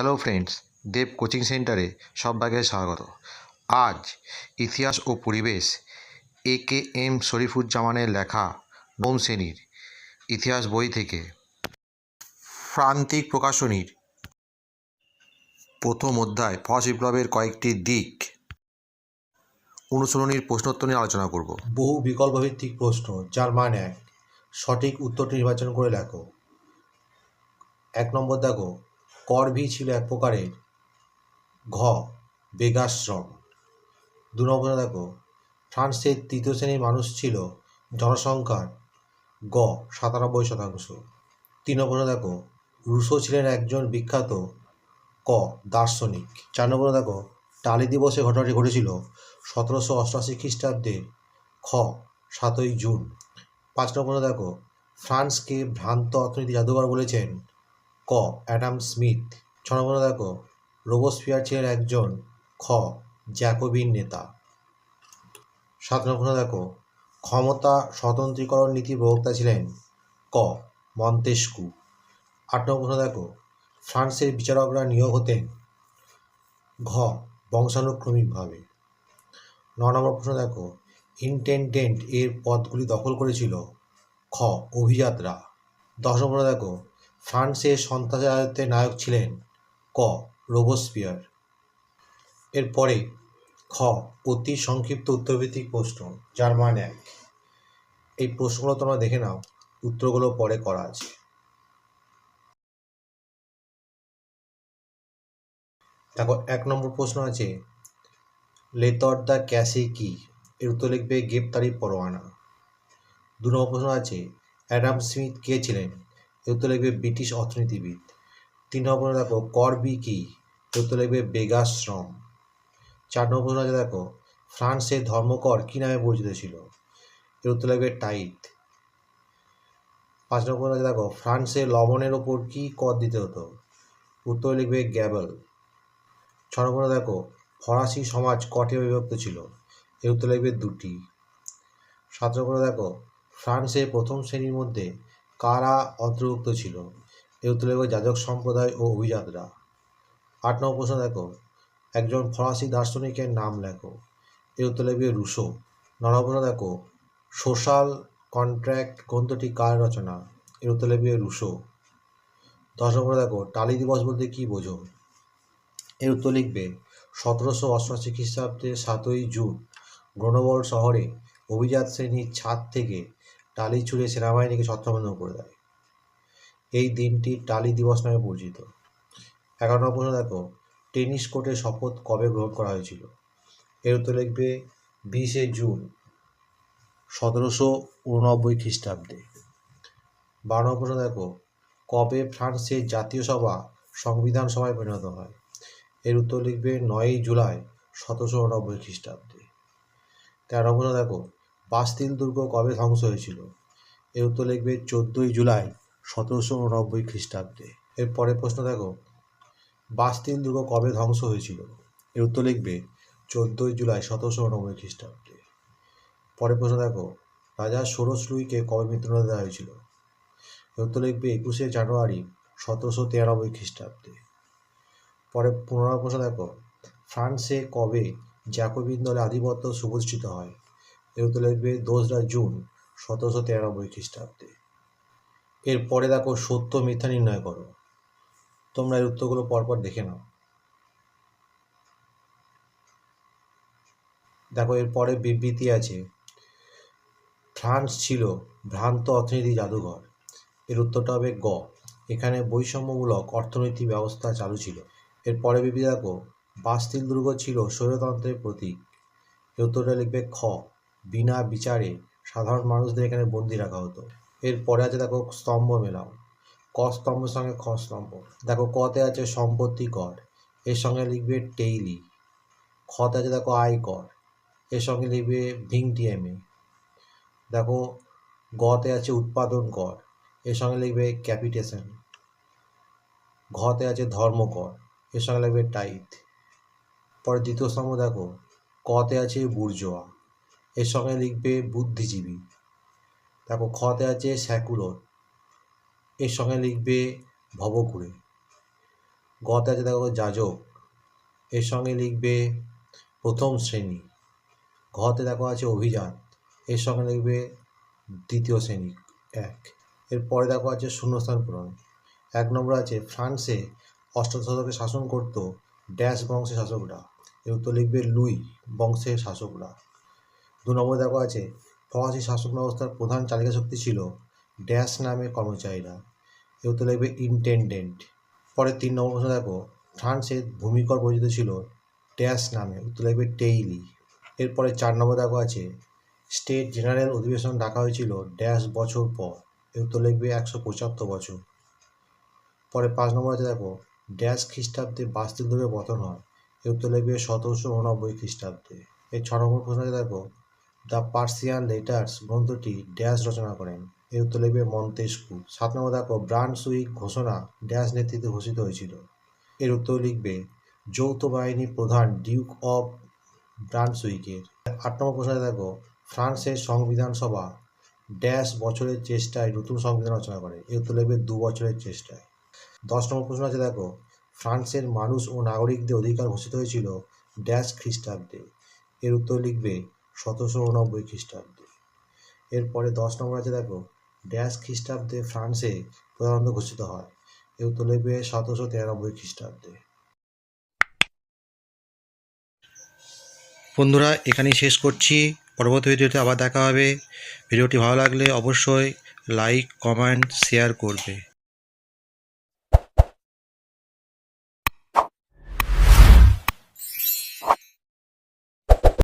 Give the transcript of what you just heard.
Hello friends দেব coaching সেন্টারে সবাইকে স্বাগত। আজ ইতিহাস ও পরিবেশ এ কে এম শরীফুজ্জামানের লেখা বোম শ্রেণির ইতিহাস বই থেকে। প্রান্তিক প্রকাশনীর প্রথম অধ্যায় ফস বিপ্লবের কয়েকটি দিক। অনুসরণীর প্রশ্নোত্তর নিয়ে আলোচনা করব। বহু বিকল্পভিত্তিক প্রশ্ন, যার মান এক। সঠিক উত্তরটি নির্বাচন করে লেখো। এক নম্বর দেখো করভি ছিল এক প্রকারের ঘ বেগাশ্রম দু নম্বর দেখো, ফ্রান্সের তৃতীয় শ্রেণির মানুষ ছিল জনসংখ্যার গ, সাতানব্বই শতাংশ। তিন নম্বর দেখো, রুশো ছিলেন একজন বিখ্যাত ক, দার্শনিক। চার নম্বর দেখো, টালি দিবসে ঘটনাটি ঘটেছিল সতেরোশো অষ্টআশি খ্রিস্টাব্দে খ, সাতই জুন। পাঁচ নম্বর দেখো, ফ্রান্সকে ভ্রান্ত অর্থনীতি জাদুঘর বলেছেন ক, অ্যাডাম স্মিথ। ছ নম্বর দেখো। রোবোস্ফিয়ার ছিলেন একজন খ, জ্যাকোবিন নেতা। সাত নম্বর দেখো। ক্ষমতা স্বতন্ত্রীকরণ নীতি প্রবক্তা ছিলেন ক মন্তেস্কু আট নম্বর দেখো। ফ্রান্সের বিচারকরা নিয়োগ হতেন ঘ, বংশানুক্রমিকভাবে। ন নম্বর প্রশ্ন দেখো। ইন্টেন্ডেন্ট এর পদগুলি দখল করেছিল খ, অভিযাত্রা। দশ নম্বর দেখো। ফ্রান্সের সন্ত্রাসের নায়ক ছিলেন ক. রোবোস্পিয়ার। এরপরে খ. অতি সংক্ষিপ্ত উত্তরভিত্তিক প্রশ্ন যার মান এক। এই প্রশ্নগুলো তোমরা দেখে নাও, উত্তরগুলো পরে করা আছে। দেখো, এক নম্বর প্রশ্ন আছে, লেতর দ্য ক্যাসে কি? এর উত্তর লিখবে গ্রেপ্তারি পরোয়ানা। দু নম্বর প্রশ্ন আছে, অ্যাডাম স্মিথ কে ছিলেন? উত্তর লিখবে ব্রিটিশ অর্থনীতিবিদ। তিন নম্বর দেখো, করবি কি? উত্তর লিখবে বেগাশ্রম চার নম্বর আছে দেখো ফ্রান্সের ধর্মকর কী নামে পরিচিত ছিল? এর উত্তর লিখবে টাইট। পাঁচ নম্বর আছে দেখো, ফ্রান্সে লবণের ওপর কী কর দিতে হতো? উত্তর লিখবে গ্যাবল। ছ নম্বর দেখো, ফরাসি সমাজ কটে বিভক্ত ছিল। এর উত্তর লিখবে দুটি। সাত নম্বর দেখো ফ্রান্সের প্রথম শ্রেণির মধ্যে কারা অন্তর্ভুক্ত ছিল? এর উত্তর লিখবে যাজক সম্প্রদায় ও অভিজাতরা। আট নম্বর প্রশ্ন দেখো। একজন ফরাসি দার্শনিকের নাম লেখো। এর উত্তর লিখবে রুশো। ন নম্বর প্রশ্ন দেখো। সোশ্যাল কন্ট্রাক্ট গ্রন্থটি কার রচনা? এর উত্তর লিখবে রুশো। দশ নম্বর দেখো, টালি দিবস বলতে কী বোঝো? এর উত্তর লিখবে, সতেরোশো অষ্টআশি খ্রিস্টাব্দে সাতই জুন, গ্রোনোবল শহরে অভিজাত শ্রেণির ছাদ থেকে টালি ছুঁড়ে সেনাবাহিনীকে ছত্রবন্ধ করে দেয়। এই দিনটি টালি দিবস নামে পরিচিত। এগারো নম্বর প্রশ্ন দেখো, টেনিস কোর্টের শপথ কবে গ্রহণ করা হয়েছিল? এর উত্তর লিখবে বিশে জুন, সতেরোশো উননব্বই খ্রিস্টাব্দে। বারো নম্বর প্রশ্ন দেখো, কবে ফ্রান্সের জাতীয় সভা, সংবিধান সভায় পরিণত হয়? এর উত্তর লিখবে নয়ই জুলাই, সতেরোশো উননব্বই খ্রিস্টাব্দে। তেরো নম্বর দেখো বাস্তিল দুর্গ কবে ধ্বংস হয়েছিল? এর উত্তর লিখবে চোদ্দোই জুলাই সতেরোশো উননব্বই খ্রিস্টাব্দে। এর পরের প্রশ্ন দেখো বাস্তিল দুর্গ কবে ধ্বংস হয়েছিল? এর উত্তর লিখবে চোদ্দোই জুলাই সতেরোশো উননব্বই খ্রিস্টাব্দে। পরের প্রশ্ন দেখো, রাজা ষোড়শ লুইকে কবে মৃত্যুদণ্ড দেওয়া হয়েছিল? এর উত্তর লিখবে একুশে জানুয়ারি সতেরোশো তিরানব্বই খ্রিস্টাব্দে। পরে পনেরো প্রশ্ন দেখো, ফ্রান্সে কবে জ্যাকোবিন দলে আধিপত্য সুপ্রতিষ্ঠিত হয়? উত্তর লিখবে দোসরা জুন সতেরোশো তিরানব্বই খ্রিস্টাব্দে। এরপরে দেখো সত্য মিথ্যা নির্ণয় করো। তোমরা এর উত্তরগুলো পরপর দেখে নাও। দেখো এরপরে বিবৃতি আছে, ফ্রান্স ছিল ভ্রান্ত অর্থনীতি জাদুঘর। এর উত্তরটা হবে গ। এখানে বৈষম্যমূলক অর্থনৈতিক ব্যবস্থা চালু ছিল। এর পরে বিবৃতি দেখো, বাস্তিল দুর্গ ছিল স্বৈরতন্ত্রের প্রতীক। এর উত্তরটা লিখবে খ। বিনা বিচারে সাধারণ মানুষদের এখানে বন্দি রাখা হতো। এর পরে আছে দেখো স্তম্ভ মেলাও। ক স্তম্ভের সঙ্গে খ স্তম্ভ। দেখো কতে আছে সম্পত্তি কর এর সঙ্গে লিখবে টেইলি। খতে আছে দেখো আয় কর এর সঙ্গে লিখবে ভিংটিএমএ দেখো গতে আছে উৎপাদন কর এর সঙ্গে লিখবে ক্যাপিটেশন। ঘতে আছে ধর্মকর এর সঙ্গে লিখবে টাইট পরে দ্বিতীয় স্তম্ভ দেখো, কতে আছে বুর্জোয়া। এর সঙ্গে লিখবে বুদ্ধিজীবী। তারপর খতে আছে স্যাকুলর এর সঙ্গে লিখবে ভবঘুরে। গতে আছে দেখো যাজক, এর সঙ্গে লিখবে প্রথম শ্রেণি। ঘতে দেখো আছে অভিজাত, এর সঙ্গে লিখবে দ্বিতীয় শ্রেণি, এক। এরপরে দেখো আছে শূন্যস্থান পূরণ। এক নম্বর আছে ফ্রান্সে অষ্টাদশ শতকে শাসন করত ড্যাশ বংশের শাসকরা। এর উত্তর লিখবে লুই বংশের শাসকরা। দু নম্বর দেখো আছে, ফরাসি শাসন ব্যবস্থার প্রধান চালিকা শক্তি ছিল ড্যাশ নামে কর্মচারীরা। উত্তর লিখবে ইন্টেন্ডেন্ট। পরে তিন নম্বর প্রশ্ন দেখো ফ্রান্সের ভূমিকর পরিচিত ছিল ড্যাশ নামে, উত্তর লিখবে টেইলি। এরপরে চার নম্বর দেখো আছে, স্টেট জেনারেল অধিবেশন ডাকা হয়েছিল ড্যাশ বছর পর, এর উত্তর লিখবে একশো পঁচাত্তর বছর। পরে পাঁচ নম্বর আছে দেখো, ড্যাশ খ্রিস্টাব্দে বাস্তিল পতন হয়, এর উত্তর লিখবে সতেরোশো উননব্বই খ্রিস্টাব্দে। এর ছ নম্বর প্রশ্ন আছে দেখো দ্য পার্সিয়ান লেটার্স গ্রন্থটি ড্যাশ রচনা করেন। এর উত্তর লিখবে মন্তেস্কু সাত নম্বর দেখো ব্রান্ডসুইক ঘোষণা ড্যাশ নেতৃত্বে ঘোষিত হয়েছিল। এর উত্তর লিখবে, যৌথ বাহিনী প্রধান ডিউক অফ ব্রান্ডসুইকের আট নম্বর প্রশ্ন দেখো, ফ্রান্সের সংবিধান সভা ড্যাশ বছরের চেষ্টায় নতুন সংবিধান রচনা করে। এর উত্তর লিখবে, দু বছরের চেষ্টায়। দশ নম্বর প্রশ্ন আছে দেখো, ফ্রান্সের মানুষ ও নাগরিকদের অধিকার ঘোষিত হয়েছিল ড্যাশ খ্রিস্টাব্দে। এর উত্তর লিখবে সতেরোশো উনব্বই খ্রিস্টাব্দে। এরপরে দশ নম্বর আছে দেখো, ড্যাশ খ্রিস্টাব্দে ফ্রান্সে প্রধানত ঘোষিত হয়। এর তুলে লিখবে সতেরোশো তিরানব্বই খ্রিস্টাব্দে। বন্ধুরা, এখানেই শেষ করছি। পরবর্তী ভিডিওতে আবার দেখা হবে। ভিডিওটি ভালো লাগলে অবশ্যই লাইক, কমেন্ট, শেয়ার করবে।